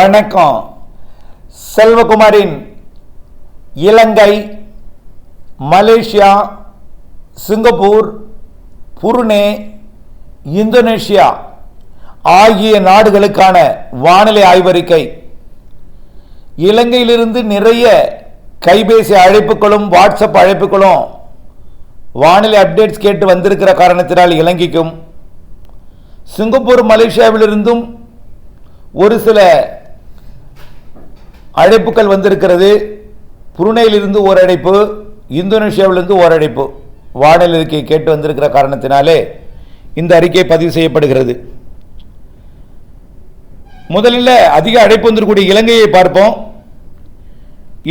வணக்கம். செல்வகுமாரின் Ilangai Malaysia Singapore Brunei Indonesia ஆகிய நாடுகளுக்கான வானிலை ஆய்வறிக்கை. இலங்கையிலிருந்து நிறைய கைபேசி அழைப்புகளும் வாட்ஸ்அப் அழைப்புகளும் வானிலை அப்டேட்ஸ் கேட்டு வந்திருக்கிற காரணத்தினால் இலங்கைக்கும் சிங்கப்பூர் மலேசியாவிலிருந்தும் ஒரு சில அழைப்புகள் வந்திருக்கிறது. புருனேயிலிருந்து ஓர் அழைப்பு இந்தோனேஷியாவிலிருந்து ஓர் அழைப்பு வானிலை அறிக்கை கேட்டு வந்திருக்கிற காரணத்தினாலே இந்த அறிக்கை பதிவு செய்யப்படுகிறது. முதலில் அதிக அழைப்பு வந்திருக்கூடிய இலங்கையை பார்ப்போம்.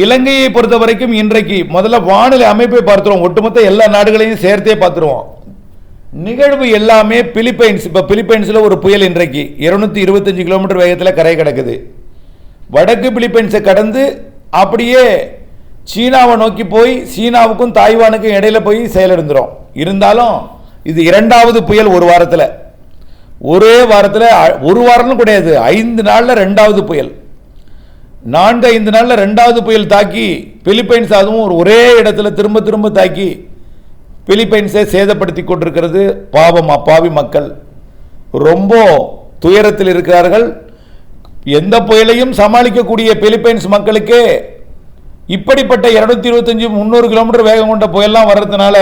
இலங்கையை பொறுத்த வரைக்கும் இன்றைக்கு முதல்ல வானிலை அமைப்பை பார்த்துருவோம். ஒட்டுமொத்த எல்லா நாடுகளையும் சேர்த்தே பார்த்துருவோம். நிகழ்வு எல்லாமே பிலிப்பைன்ஸ் இப்போ பிலிப்பைன்ஸில் ஒரு புயல் இன்றைக்கு. இருநூத்தி இருபத்தஞ்சு கிலோமீட்டர் வேகத்தில் கரை கிடக்குது. வடக்கு பிலிப்பைன்ஸை கடந்து அப்படியே சீனாவை நோக்கி போய் சீனாவுக்கும் தாய்வானுக்கும் இடையில போய் செயலிழந்துரும் இருந்தாலும் இது இரண்டாவது புயல் ஒரு வாரத்தில். ஒரே வாரத்தில் ஒரு வாரம்னு கிடையாது ஐந்து நாளில் ரெண்டாவது புயல். நான்கு ஐந்து நாளில் ரெண்டாவது புயல் தாக்கி பிலிப்பைன்ஸ் அதுவும் ஒரு ஒரே இடத்துல திரும்ப திரும்ப தாக்கி பிலிப்பைன்ஸை சேதப்படுத்தி கொண்டிருக்கிறது. பாவம் அப்பாவி மக்கள். ரொம்ப துயரத்தில் இருக்கிறார்கள். எந்த புயலையும் சமாளிக்கக்கூடிய பிலிப்பைன்ஸ் மக்களுக்கே இப்படிப்பட்ட இருநூத்தி இருபத்தஞ்சு முந்நூறு கிலோமீட்டர் வேகம் கொண்ட புயல்லாம் வர்றதுனால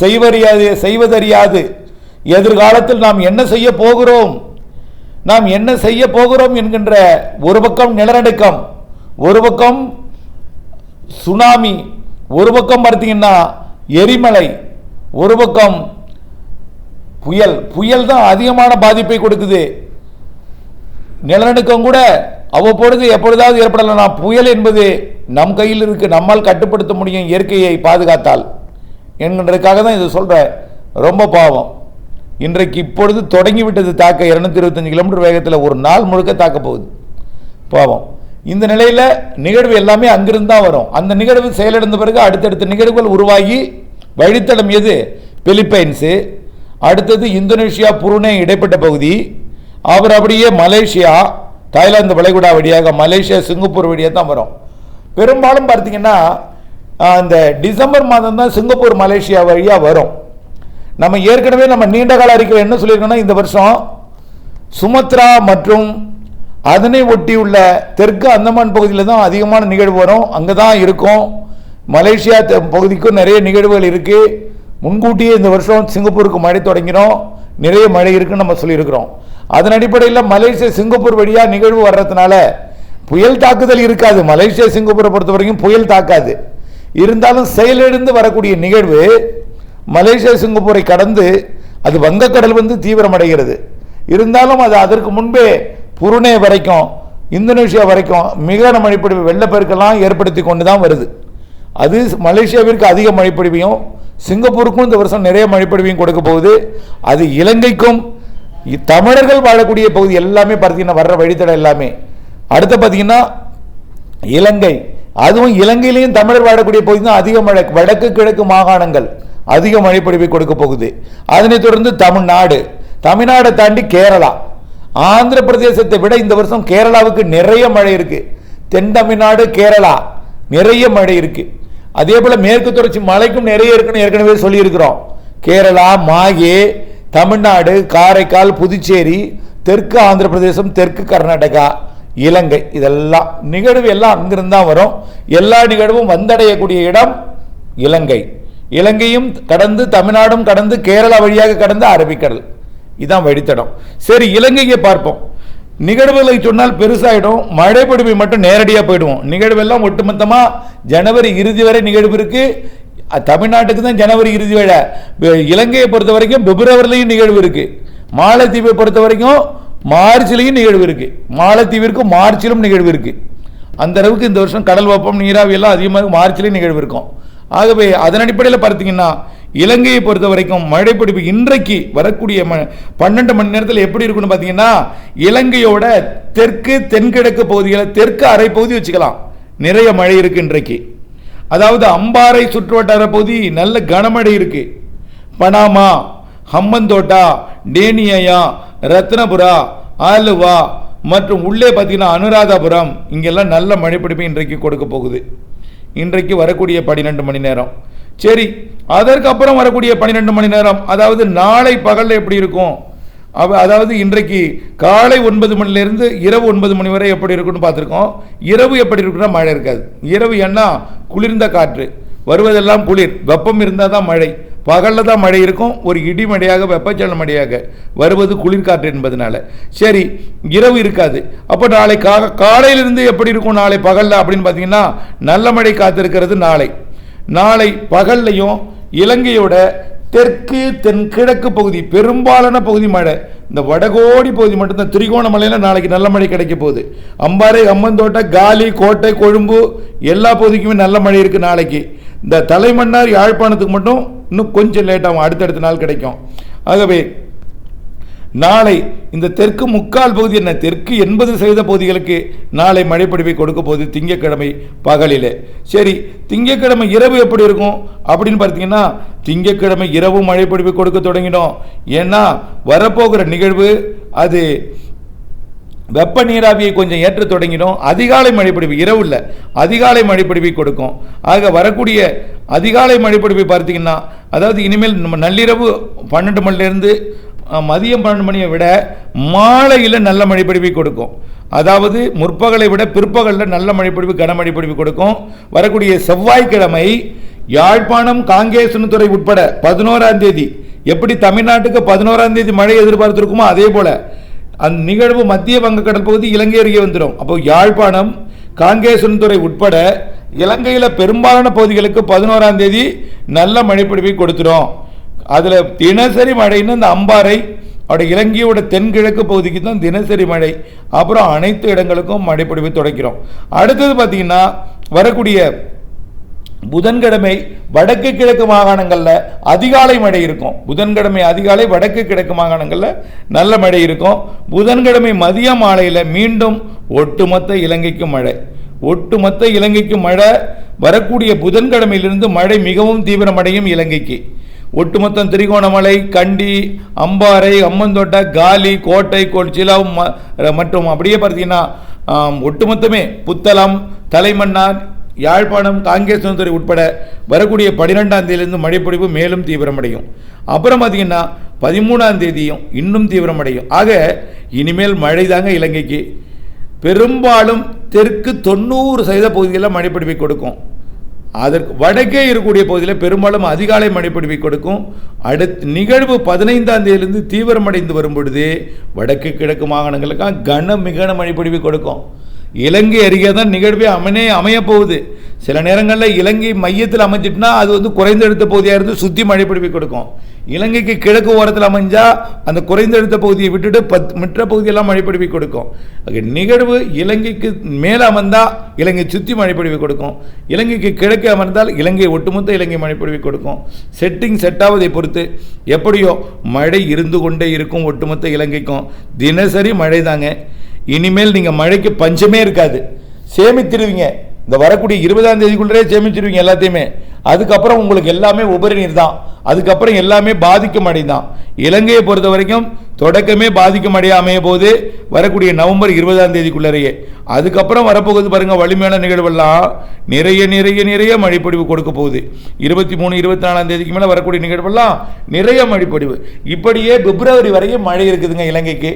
செய்வறியாது செய்வதறியாது. எதிர்காலத்தில் நாம் என்ன செய்ய போகிறோம்? நாம் என்ன செய்ய போகிறோம் என்கின்ற ஒரு பக்கம் நிலநடுக்கம் ஒரு பக்கம் சுனாமி ஒரு பக்கம் பார்த்தீங்கன்னா எரிமலை ஒரு பக்கம் புயல். புயல் தான் அதிகமான பாதிப்பை கொடுக்குது. நிலநடுக்கம் கூட அவ்வப்பொழுது எப்பொழுதாவது ஏற்படலாம். புயல் என்பது நம் கையில் இருக்கு. நம்மால் கட்டுப்படுத்த முடியும் இயற்கையை பாதுகாத்தால். என்கின்றதுக்காக தான் இதை சொல்கிறேன் ரொம்ப பாவம். இன்றைக்கு இப்பொழுது தொடங்கிவிட்டது தாக்க இரநூத்தி இருபத்தஞ்சு கிலோமீட்டர் வேகத்தில் ஒரு நாள் முழுக்க தாக்க போகுது. பாவம். இந்த நிலையில் நிகழ்வு எல்லாமே அங்கிருந்து தான் வரும். அந்த நிகழ்வு செயலிழந்த பிறகு அடுத்தடுத்த நிகழ்வுகள் உருவாகி வழித்தடம் எது? பிலிப்பைன்ஸு. அடுத்தது இந்தோனேஷியா புருனே இடைப்பட்ட பகுதி. அவர் அப்படியே மலேசியா தாய்லாந்து வளைகுடா வழியாக மலேசியா சிங்கப்பூர் வழியாக தான் வரும். பெரும்பாலும் பார்த்தீங்கன்னா அந்த டிசம்பர் மாதம் தான் சிங்கப்பூர் மலேசியா வழியாக வரும். நம்ம ஏற்கனவே நம்ம நீண்ட கால அறிக்கையில் என்ன சொல்லியிருக்கோன்னா இந்த வருஷம் சுமத்ரா மற்றும் அதனை ஒட்டியுள்ள தெற்கு அந்தமான் பகுதியில் தான் அதிகமான நிகழ்வு வரும். அங்கே தான் இருக்கும். மலேசியா பகுதிக்கும் நிறைய நிகழ்வுகள் இருக்குது முன்கூட்டியே இந்த வருஷம் சிங்கப்பூருக்கு மழை தொடங்கினோம் நிறைய மழை இருக்குன்னு நம்ம சொல்லியிருக்கிறோம். அதன் அடிப்படையில் மலேசியா சிங்கப்பூர் வழியாக நிகழ்வு வர்றதுனால புயல் தாக்குதல் இருக்காது. மலேசியா சிங்கப்பூரை பொறுத்த வரைக்கும் புயல் தாக்காது. இருந்தாலும் செயலிழந்து வரக்கூடிய நிகழ்வு மலேசியா சிங்கப்பூரை கடந்து அது வங்கக்கடல் வந்து தீவிரமடைகிறது. இருந்தாலும் அது அதற்கு முன்பே புருனே வரைக்கும் இந்தோனேஷியா வரைக்கும் மிக மழைப்பொழிவு வெள்ளப்பெருக்கெல்லாம் ஏற்படுத்தி கொண்டு தான் வருது. அது மலேசியாவிற்கு அதிக மழைப்பொழிவையும் சிங்கப்பூருக்கும் இந்த வருஷம் நிறைய மழைப்பொழிவையும் கொடுக்க போகுது. அது இலங்கைக்கும் தமிழர்கள் வாழக்கூடிய பகுதி எல்லாமே பார்த்தீங்கன்னா வர்ற வழித்தடம் எல்லாமே. அடுத்து பார்த்தீங்கன்னா இலங்கை. அதுவும் இலங்கையிலையும் தமிழர் வாழக்கூடிய பகுதி தான் அதிக மழை வடக்கு கிழக்கு மாகாணங்கள் அதிக மழைப்பொழிவை கொடுக்க போகுது. அதனைத் தொடர்ந்து தமிழ்நாடு. தமிழ்நாடை தாண்டி கேரளா. ஆந்திர பிரதேசத்தை விட இந்த வருஷம் கேரளாவுக்கு நிறைய மழை இருக்கு. தென் தமிழ்நாடு கேரளா நிறைய மழை இருக்கு. அதே போல மேற்கு தொடர்ச்சி மலைக்கும் நிறைய இருக்குன்னு ஏற்கனவே சொல்லியிருக்கிறோம். கேரளா மாகே தமிழ்நாடு காரைக்கால் புதுச்சேரி தெற்கு ஆந்திர பிரதேசம் தெற்கு கர்நாடகா இலங்கை இதெல்லாம் நிகழ்வு எல்லாம் அங்கிருந்து தான் வரும். எல்லா நிகழ்வும் வந்தடையக்கூடிய இடம் இலங்கை. இலங்கையும் கடந்து தமிழ்நாடும் கடந்து கேரளா வழியாக கடந்து அரபிக்கடல். இதுதான் வழித்தடம். சரி இலங்கையை பார்ப்போம். நிகழ்வுகளை சொன்னால் பெருசாகிடும் மழை பொழிவை மட்டும் நேரடியாக போயிடுவோம். நிகழ்வெல்லாம் ஒட்டுமொத்தமாக ஜனவரி இறுதி வரை நிகழ்வு இருக்குது தமிழ்நாட்டுக்கு தான் ஜனவரி இறுதி வேலை இலங்கையை பொறுத்த வரைக்கும் பிப்ரவரிலையும் நிகழ்வு இருக்குது மாலத்தீவை பொறுத்த வரைக்கும் மார்ச்லேயும் நிகழ்வு இருக்குது மாலத்தீவிற்கும் மார்ச்சிலும் நிகழ்வு இருக்குது அந்த அளவுக்கு இந்த வருஷம் கடல் வெப்பம் நீராவி எல்லாம் அதிகமாக மார்ச்லேயும் நிகழ்வு இருக்கும். ஆகவே அதன் அடிப்படையில் பார்த்தீங்கன்னா இலங்கையை பொறுத்த வரைக்கும் மழைப்பிடிப்பு இன்றைக்கு வரக்கூடிய ம பன்னெண்டு மணி நேரத்தில் எப்படி இருக்குன்னு பார்த்தீங்கன்னா இலங்கையோட தெற்கு தென்கிழக்கு பகுதிகளை தெற்கு அரை பகுதி வச்சுக்கலாம். நிறைய மழை இருக்குது இன்றைக்கு. அதாவது அம்பாறை சுற்றுவட்டார பகுதி நல்ல கனமழை இருக்கு. பனாமா ஹம்மந்தோட்டா டேனியா ரத்னபுரா ஆலுவா மற்றும் உள்ளே பார்த்தீங்கன்னா அனுராதபுரம் இங்கெல்லாம் நல்ல மழைப்பிடிப்பு இன்றைக்கு கொடுக்க போகுது. இன்றைக்கு வரக்கூடிய பன்னிரெண்டு மணி நேரம். சரி அதற்கப்புறம் வரக்கூடிய பன்னிரெண்டு மணி நேரம் அதாவது நாளை பகலில் எப்படி இருக்கும்? அவ அதாவது இன்றைக்கு காலை ஒன்பது மணிலேருந்து இரவு ஒன்பது மணி வரை எப்படி இருக்குன்னு பார்த்துருக்கோம். இரவு எப்படி இருக்குன்னா மழை இருக்காது. இரவு என்ன? குளிர்ந்த காற்று. வருவதெல்லாம் குளிர். வெப்பம் இருந்தால் தான் மழை. பகலில் தான் மழை இருக்கும். ஒரு இடிமடையாக வெப்பச்சலன மழையாக வருவது குளிர்காற்று என்பதனால. சரி இரவு இருக்காது. அப்போ நாளை கா காலையிலிருந்து எப்படி இருக்கும் நாளை பகலில் அப்படின்னு பார்த்தீங்கன்னா நல்ல மழை காத்திருக்கிறது நாளை. நாளை பகல்லையும் இலங்கையோட தெற்கு தென்கிழக்கு பகுதி பெரும்பாலான பகுதி மழை. இந்த வடகோடி பகுதி மட்டும்தான். திரிகோணமலையில் நாளைக்கு நல்ல மழை கிடைக்க போகுது. அம்பாறை அம்மந்தோட்டை காலி கோட்டை கொழும்பு எல்லா பகுதிக்குமே நல்ல மழை இருக்குது நாளைக்கு. இந்த தலைமன்னார் யாழ்ப்பாணத்துக்கு மட்டும் இன்னும் கொஞ்சம் லேட்டாகும் அடுத்தடுத்த நாள் கிடைக்கும். ஆகவே நாளை இந்த தெற்கு முக்கால் பகுதி என்ன? தெற்கு எண்பது சதவீத பகுதிகளுக்கு நாளை மழைப்பொழிவை கொடுக்க போகுது திங்கக்கிழமை பகலிலே. சரி திங்கட்கிழமை இரவு எப்படி இருக்கும்? அப்படின்னு பார்த்தீங்கன்னா திங்கட்கிழமை இரவு மழைப்பொழிவை கொடுக்க தொடங்கினோம் ஏன்னா வரப்போகிற நிகழ்வு அது வெப்ப நீராவியை கொஞ்சம் ஏற்ற தொடங்கிடும். அதிகாலை மழைப்பிடிப்பு இரவு இல்லை அதிகாலை மழைப்பிடிப்பை கொடுக்கும். ஆக வரக்கூடிய அதிகாலை மழைப்பிடிப்பை பார்த்தீங்கன்னா அதாவது இனிமேல் நம்ம நள்ளிரவு பன்னெண்டு மணிலேருந்து மதியம் பன்னெண்டு மணியை விட மாலையில் நல்ல மழைப்பிடிப்பை கொடுக்கும். அதாவது முற்பகலை விட பிற்பகலில் நல்ல மழைப்பிடிப்பு கனமழை பொழிவு கொடுக்கும். வரக்கூடிய செவ்வாய்க்கிழமை யாழ்ப்பாணம் காங்கேசனத்துறை உட்பட பதினோராம் தேதி எப்படி தமிழ்நாட்டுக்கு பதினோராம் தேதி மழை எதிர்பார்த்துருக்குமோ அதே போல் அந்த நிகழ்வு மத்திய வங்கக்கடல் பகுதி இலங்கை அருகே வந்துடும். அப்போ யாழ்ப்பாணம் காங்கேசன்துறை உட்பட இலங்கையில் பெரும்பாலான பகுதிகளுக்கு பதினோராம் தேதி நல்ல மழைப்பிடிப்பை கொடுத்துரும். அதில் தினசரி மழைன்னு இந்த அம்பாறை அவருடைய இலங்கையோட தென்கிழக்கு பகுதிக்கு தான் தினசரி மழை. அப்புறம் அனைத்து இடங்களுக்கும் மழைப்பொழிவை தொடக்கிறோம். அடுத்தது பார்த்தீங்கன்னா வரக்கூடிய புதன்கிழமை வடக்கு கிழக்கு மாகாணங்களில் அதிகாலை மழை இருக்கும். புதன்கிழமை அதிகாலை வடக்கு கிழக்கு மாகாணங்களில் நல்ல மழை இருக்கும். புதன்கிழமை மதிய மாலையில் மீண்டும் ஒட்டுமொத்த இலங்கைக்கு மழை. ஒட்டுமொத்த இலங்கைக்கு மழை. வரக்கூடிய புதன்கிழமையிலிருந்து மழை மிகவும் தீவிரமடையும் இலங்கைக்கு. ஒட்டுமொத்தம் திரிகோணமலை கண்டி அம்பாறை அம்மந்தோட்டை காலி கோட்டை கொச்சிலா ம- மற்றும் அப்படியே பார்த்தீங்கன்னா ஒட்டுமொத்தமே புத்தளம் தலைமன்னார் யாழ்ப்பாணம் காங்கேசனத்துறை உட்பட வரக்கூடிய பன்னிரெண்டாம் தேதியிலிருந்து மழைப்பொழிவு மேலும் தீவிரமடையும். அப்புறம் பார்த்தீங்கன்னா பதிமூணாம் தேதியும் இன்னும் தீவிரமடையும். ஆக இனிமேல் மழை தாங்க இலங்கைக்கு. பெரும்பாலும் தெற்கு தொண்ணூறு சதவீத பகுதிகளில் மழைப்பொழிவை கொடுக்கும். அதற்கு வடக்கே இருக்கக்கூடிய பகுதியில் பெரும்பாலும் அதிகாலை மழைப்பொழிவை கொடுக்கும். அடுத்த நிகழ்வு பதினைந்தாம் தேதியிலிருந்து தீவிரமடைந்து வரும் பொழுது வடக்கு கிழக்கு மாகாணங்களுக்காக கன மிகன மழைப்பொழிவை கொடுக்கும். இலங்கை அருகே தான் நிகழ்வே அமைனே அமையப் போகுது. சில நேரங்களில் இலங்கை மையத்தில் அமைஞ்சிட்டுனா அது வந்து குறைந்த எழுத்த பகுதியாக இருந்து சுற்றி மழைப்பிடிப்பை கொடுக்கும். இலங்கைக்கு கிழக்கு ஓரத்தில் அமைஞ்சால் அந்த குறைந்தெழுத்த பகுதியை விட்டுட்டு பத் மற்ற பகுதியெல்லாம் மழைப்பிடிப்பை கொடுக்கும். நிகழ்வு இலங்கைக்கு மேலே அமர்ந்தால் இலங்கை சுற்றி மழைப்பிடிப்பை கொடுக்கும். இலங்கைக்கு கிழக்கு அமர்ந்தால் இலங்கை ஒட்டுமொத்த இலங்கை மழைப்பிடிப்பை கொடுக்கும். செட்டிங் செட் ஆவதை பொறுத்து எப்படியோ மழை இருந்து கொண்டே இருக்கும் ஒட்டுமொத்த இலங்கைக்கும். தினசரி மழை தாங்க இனிமேல் நீங்கள் மழைக்கு பஞ்சமே இருக்காது. சேமித்திருவீங்க இந்த வரக்கூடிய இருபதாம் தேதிக்குள்ளே சேமிச்சிருவீங்க எல்லாத்தையுமே. அதுக்கப்புறம் உங்களுக்கு எல்லாமே உபரி நீர் தான். அதுக்கப்புறம் எல்லாமே பாதிக்கும் அடைந்தான் தான். இலங்கையை பொறுத்த வரைக்கும் தொடக்கமே பாதிக்கும் அடையாமைய போது வரக்கூடிய நவம்பர் இருபதாம் தேதிக்குள்ளறையே அதுக்கப்புறம் வரப்போகுது பாருங்க வலிமையான நிகழ்வெல்லாம் நிறைய நிறைய நிறைய மழைப்பொழிவு கொடுக்க போகுது. இருபத்தி மூணு இருபத்தி நாலாம் தேதிக்கு மேலே வரக்கூடிய நிகழ்வெல்லாம் நிறைய மழைப்பொழிவு. இப்படியே பிப்ரவரி வரையும் மழை இருக்குதுங்க இலங்கைக்கு.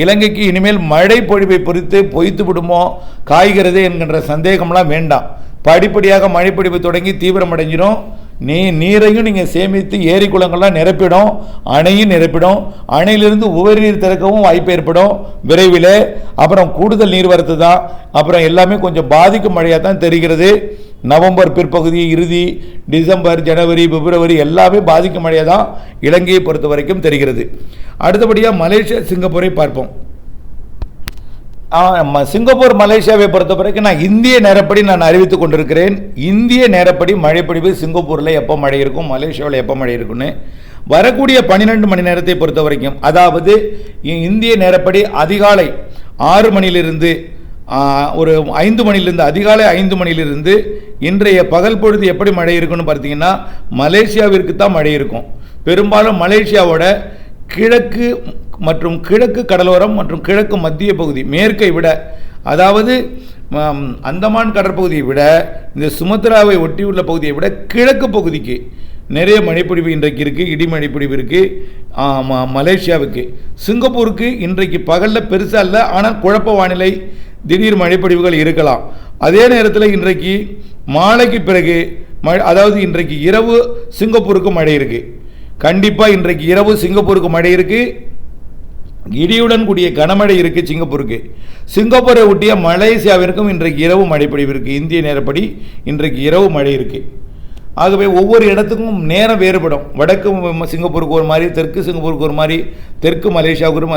இலங்கைக்கு இனிமேல் மழை பொழிவை பொறுத்து பொய்த்து விடுமோ காய்கிறது என்கின்ற சந்தேகம்லாம் வேண்டாம். படிப்படியாக மழைப்பொழிவு தொடங்கி தீவிரமடைஞ்சிடும் நீ நீரையும் நீங்கள் சேமித்து ஏரி குளங்கள்லாம் நிரப்பிடும். அணையும் நிரப்பிடும். அணையிலிருந்து உபரி நீர் திறக்கவும் வாய்ப்பு ஏற்படும். விரைவில். அப்புறம் கூடுதல் நீர்வரத்து தான். அப்புறம் எல்லாமே கொஞ்சம் பாதிக்கும் மழையாக தான் தெரிகிறது. நவம்பர் பிற்பகுதி இறுதி டிசம்பர் ஜனவரி பிப்ரவரி எல்லாமே பாதிக்கும் மழையாக தான் இலங்கையை பொறுத்த வரைக்கும் தெரிகிறது. அடுத்தபடியாக மலேசியா சிங்கப்பூரை பார்ப்போம். சிங்கப்பூர் மலேசியாவை பொறுத்த வரைக்கும் நான் இந்திய நேரப்படி நான் அறிவித்துக் கொண்டிருக்கிறேன். இந்திய நேரப்படி மழைப்படிவு சிங்கப்பூரில் எப்போ மழை இருக்கும் மலேசியாவில் எப்போ மழை இருக்குன்னு வரக்கூடிய பன்னிரெண்டு மணி நேரத்தை பொறுத்த வரைக்கும் அதாவது இ- இந்திய நேரப்படி அதிகாலை ஆறு மணியிலிருந்து ஒரு ஐந்து மணிலிருந்து அதிகாலை ஐந்து மணியிலிருந்து இன்றைய பகல் பொழுது எப்படி மழை இருக்குன்னு பார்த்தீங்கன்னா மலேசியாவிற்கு தான் மழை இருக்கும். பெரும்பாலும் மலேசியாவோட கிழக்கு மற்றும் கிழக்கு கடலோரம் மற்றும் கிழக்கு மத்திய பகுதி மேற்கை விட அதாவது அந்தமான் கடற்பகுதியை விட இந்த சுமத்ராவை ஒட்டியுள்ள பகுதியை விட கிழக்கு பகுதிக்கு நிறைய மழைப்பொழிவு இன்றைக்கு இருக்குது இடி மழைப்பொழிவு இருக்குது மலேசியாவுக்கு. சிங்கப்பூருக்கு இன்றைக்கு பகலில் பெருசாக இல்லை ஆனால் குழப்ப வானிலை திடீர் மழைப்பொழிவுகள் இருக்கலாம். அதே நேரத்தில் இன்றைக்கு மாலைக்கு பிறகு மழை அதாவது இன்றைக்கு இரவு சிங்கப்பூருக்கு மழை இருக்குது கண்டிப்பாக இன்றைக்கு இரவு சிங்கப்பூருக்கு மழை இருக்குது இடியுடன் கூடிய கனமழை இருக்கு சிங்கப்பூருக்கு. சிங்கப்பூரை ஒட்டிய மலேசியாவிற்கும் இன்றைக்கு இரவு மழைப்படிவு இருக்குது இருக்கு. இந்திய நேரப்படி இன்றைக்கு இரவு மழை இருக்குது ஆகவே ஒவ்வொரு இடத்துக்கும் நேரம் வேறுபடும். வடக்கு சிங்கப்பூருக்கு ஒரு மாதிரி தெற்கு சிங்கப்பூருக்கு ஒரு மாதிரி தெற்கு மலேசியாவுக்கு ஒரு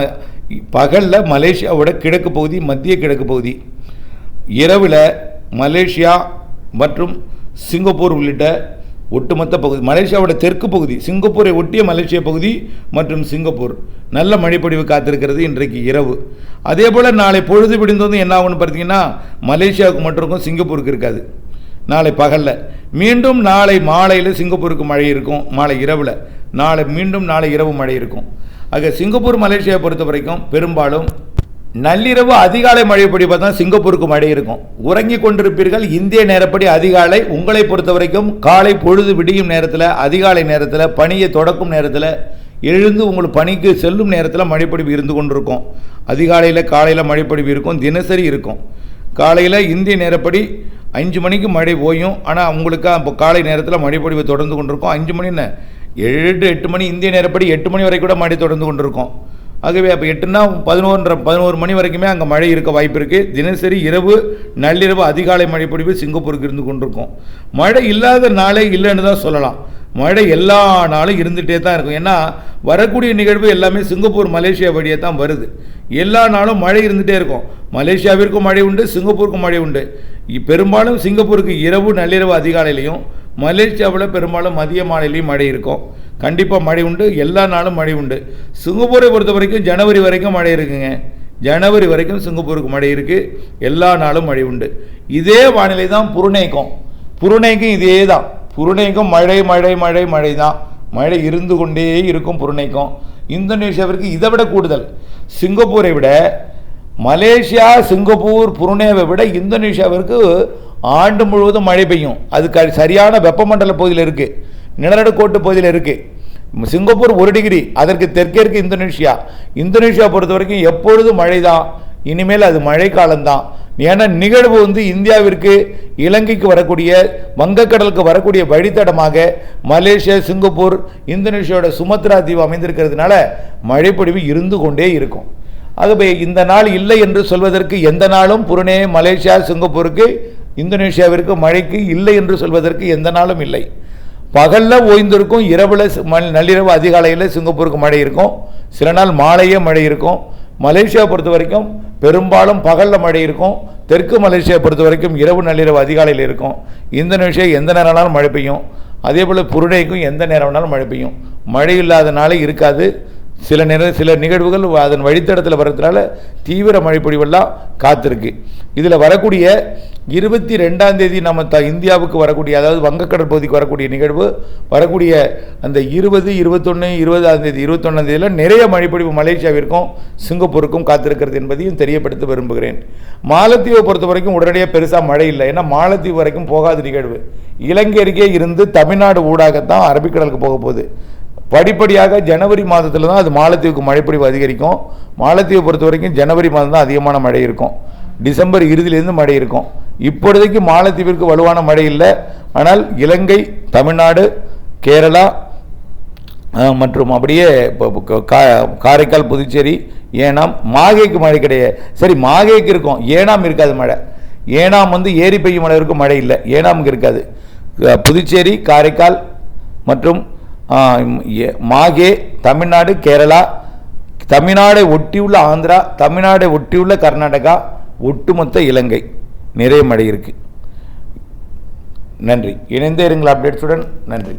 பகலில் மலேசியாவோட கிழக்கு பகுதி மத்திய கிழக்கு பகுதி. இரவில் மலேசியா மற்றும் சிங்கப்பூர் உள்ளிட்ட ஒட்டுமொத்த பகுதி மலேசியாவோட தெற்கு பகுதி சிங்கப்பூரை ஒட்டிய மலேசிய பகுதி மற்றும் சிங்கப்பூர். நல்ல மழைப்பொழிவு காத்திருக்கிறது இன்றைக்கு இரவு. அதே போல் நாளை பொழுது விடிந்ததும் என்ன ஆகும்னு பார்த்தீங்கன்னா மலேசியாவுக்கு மட்டும் இருக்கும் சிங்கப்பூருக்கு இருக்காது. நாளை பகலில். மீண்டும் நாளை மாலையில் சிங்கப்பூருக்கு மழை இருக்கும். மாலை இரவில். நாளை மீண்டும் நாளை இரவு மழை இருக்கும். ஆக சிங்கப்பூர் மலேசியா பொறுத்த வரைக்கும் பெரும்பாலும் நள்ளிரவு அதிகாலை மழை பொழி பார்த்தா சிங்கப்பூருக்கு மழை இருக்கும். உறங்கி கொண்டிருப்பீர்கள். இந்திய நேரப்படி அதிகாலை உங்களை பொறுத்த வரைக்கும் காலை பொழுது விடியும் நேரத்தில் அதிகாலை நேரத்தில் பணியை தொடக்கும் நேரத்தில் எழுந்து உங்கள் பணிக்கு செல்லும் நேரத்தில் மழைப்பொழிவு இருந்து கொண்டிருக்கும். அதிகாலையில் காலையில் மழைப்பொழிவு இருக்கும். தினசரி இருக்கும். காலையில் இந்திய நேரப்படி அஞ்சு மணிக்கு மழை ஓயும் ஆனால் உங்களுக்கு அப்போ காலை நேரத்தில் மழைப்பொழிவு தொடர்ந்து கொண்டிருக்கும். அஞ்சு மணின்னு ஏழு எட்டு மணி இந்திய நேரப்படி எட்டு மணி வரை கூட மழை தொடர்ந்து கொண்டிருக்கும். ஆகவே அப்போ எட்டுனா பதினோன்ற பதினோரு மணி வரைக்குமே அங்கே மழை இருக்க வாய்ப்பு இருக்குது தினசரி இரவு நள்ளிரவு அதிகாலை மழை பொழிவு சிங்கப்பூருக்கு இருந்து கொண்டிருக்கும். மழை இல்லாத நாளே இல்லைன்னு தான் சொல்லலாம். மழை எல்லா நாளும் இருந்துகிட்டே தான் இருக்கும். ஏன்னா வரக்கூடிய நிகழ்வு எல்லாமே சிங்கப்பூர் மலேசியா வழியே தான் வருது. எல்லா நாளும் மழை இருந்துகிட்டே இருக்கும். மலேசியாவிற்கும் மழை உண்டு சிங்கப்பூருக்கும் மழை உண்டு. பெரும்பாலும் சிங்கப்பூருக்கு இரவு நள்ளிரவு அதிகாலையிலையும் மலேசியாவில் பெரும்பாலும் மதிய மாலையிலையும் மழை இருக்கும். கண்டிப்பாக மழை உண்டு எல்லா நாளும் மழை உண்டு. சிங்கப்பூரை பொறுத்த வரைக்கும் ஜனவரி வரைக்கும் மழை இருக்குங்க. ஜனவரி வரைக்கும் சிங்கப்பூருக்கு மழை இருக்குது எல்லா நாளும் மழை உண்டு. இதே வானிலை தான் புருனேக்கும் புருணேக்கும் இதே தான். புருணைக்கும் மழை மழை மழை மழை தான் மழை இருந்து கொண்டே இருக்கும் புருணைக்கும் இந்தோனேஷியாவிற்கு இதை விட கூடுதல். சிங்கப்பூரை விட மலேசியா சிங்கப்பூர் புருனேவை விட இந்தோனேஷியாவிற்கு ஆண்டு முழுவதும் மழை பெய்யும். அது க சரியான வெப்பமண்டல பகுதியில் இருக்குது நிலநடுக்கோட்டு பகுதியில் இருக்குது சிங்கப்பூர் ஒரு டிகிரி. அதற்கு தெற்கே இருக்குது இந்தோனேஷியா. இந்தோனேஷியா பொறுத்த வரைக்கும் எப்பொழுதும் மழை தான் இனிமேல் அது மழை காலம்தான் ஏன்னா நிகழ்வு வந்து இந்தியாவிற்கு இலங்கைக்கு வரக்கூடிய வங்கக்கடலுக்கு வரக்கூடிய வழித்தடமாக மலேசியா சிங்கப்பூர் இந்தோனேஷியாவோட சுமத்ரா தீவு அமைந்திருக்கிறதுனால மழைப்பொழிவு இருந்து கொண்டே இருக்கும். ஆகவே இந்த நாள் இல்லை என்று சொல்வதற்கு எந்த நாளும் புருனே மலேசியா சிங்கப்பூருக்கு இந்தோனேஷியாவிற்கு மழைக்கு இல்லை என்று சொல்வதற்கு எந்த நாளும் இல்லை. பகலில் ஓய்ந்திருக்கும் இரவில் நள்ளிரவு அதிகாலையில் சிங்கப்பூருக்கு மழை இருக்கும். சில நாள் மாலையே மழை இருக்கும். மலேசியா பொறுத்த வரைக்கும் பெரும்பாலும் பகலில் மழை இருக்கும் தெற்கு மலேசியா பொறுத்த வரைக்கும் இரவு நள்ளிரவு அதிகாலையில் இருக்கும். இந்தோனேஷியா எந்த நேரம்னாலும் மழை பெய்யும். அதே போல் புருடைக்கும் எந்த நேரம் வேணாலும் மழை பெய்யும். மழை இல்லாத நாளே இருக்காது. சில நேர சில நிகழ்வுகள் அதன் வழித்தடத்தில் வர்றதுனால தீவிர மழை பொழிவெல்லாம் காத்திருக்கு. இதில் வரக்கூடிய இருபத்தி ரெண்டாம் தேதி நம்ம த இந்தியாவுக்கு வரக்கூடிய அதாவது வங்கக்கடல் பகுதிக்கு வரக்கூடிய நிகழ்வு வரக்கூடிய அந்த இருபது இருபத்தொன்று இருபதாம் தேதி இருபத்தொன்னாம் தேதியில் நிறைய மழைப்பொழிவு மலேசியாவிற்கும் சிங்கப்பூருக்கும் காத்திருக்கிறது என்பதையும் தெரியப்படுத்த விரும்புகிறேன். மாலத்தீவை பொறுத்த வரைக்கும் உடனடியாக பெருசாக மழை இல்லை. ஏன்னா மாலத்தீவு வரைக்கும் போகாத நிகழ்வு. இலங்கை அருகே இருந்து தமிழ்நாடு ஊடாகத்தான் அரபிக்கடலுக்கு போக போகுது. படிப்படியாக ஜனவரி மாதத்தில் தான் அது மாலத்தீவுக்கு மழைப்பொழிவு அதிகரிக்கும். மாலத்தீவை பொறுத்த வரைக்கும் ஜனவரி மாதம் தான் அதிகமான மழை இருக்கும். டிசம்பர் இறுதியிலேருந்து மழை இருக்கும். இப்பொழுதைக்கு மாலத்தீவிற்கு வலுவான மழை இல்லை. ஆனால் இலங்கை தமிழ்நாடு கேரளா மற்றும் அப்படியே இப்போ- கா- காரைக்கால் புதுச்சேரி ஏனாம் மாகைக்கு மழை கிடையாது. சரி மாகைக்கு இருக்கும். ஏனாம் இருக்காது மழை. ஏனாம் வந்து ஏரி பெய்யும் மழை இருக்கும் மழை இல்லை. ஏனாமுக்கு இருக்காது. புதுச்சேரி காரைக்கால் மற்றும் மாகே தமிழ்நாடு கேரளா தமிழ்நாடை ஒட்டியுள்ள ஆந்திரா தமிழ்நாடை ஒட்டியுள்ள கர்நாடகா ஒட்டுமொத்த இலங்கை. நிறைய மழை இருக்குது நன்றி. இணைந்தே இருங்கள் அப்டேட்ஸுடன் நன்றி.